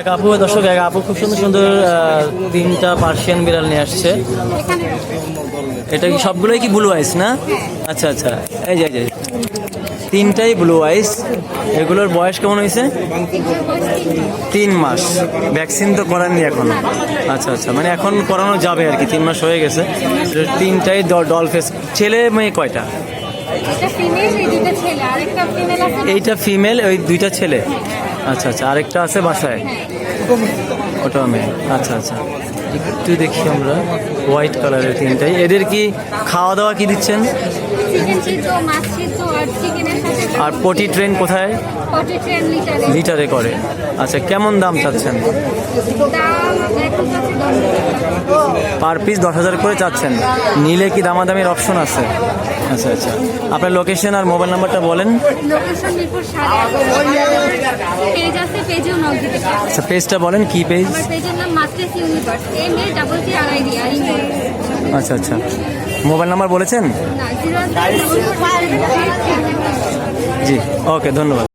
এক আপু দর্শক এক আপু খুব সুন্দর সুন্দর তিনটা পার্সিয়ান বিড়াল নিয়ে আসছে। এটা কি সবগুলোই কি ব্লু আইস না? আচ্ছা আচ্ছা। এই যে এই তিনটাই ব্লু আইস এগুলোর বয়স কেমন হয়েছে? তিন মাস। ভ্যাকসিন তো করাননি এখনও। আচ্ছা আচ্ছা। মানে এখন করানো যাবে আর কি তিন মাস হয়ে গেছে। তিনটাই ডল ফেস ছেলে মেয়ে কয়টা? এইটা ফিমেল ওই দুইটা ছেলে। আচ্ছা আচ্ছা। আরেকটা আছে বাসায়? ওটা মেয়ে আচ্ছা আচ্ছা। একটু দেখি আমরা। হোয়াইট কালারের তিনটাই। এদের কি খাওয়া দাওয়া কি দিচ্ছেন? আর পটি ট্রেন কোথায়? লিটারে। করে। আচ্ছা কেমন দাম চাচ্ছেন। পার পিস দশ হাজার করে চাচ্ছেন। নিলে কি দামাদামির অপশন আছে? আচ্ছা আচ্ছা। আপনার লোকেশন আর মোবাইল নাম্বারটা বলেন। আচ্ছা পেজটা বলেন কি পেজ আচ্ছা আচ্ছা। মোবাইল নাম্বার বলেছেন? জি ওকে ধন্যবাদ।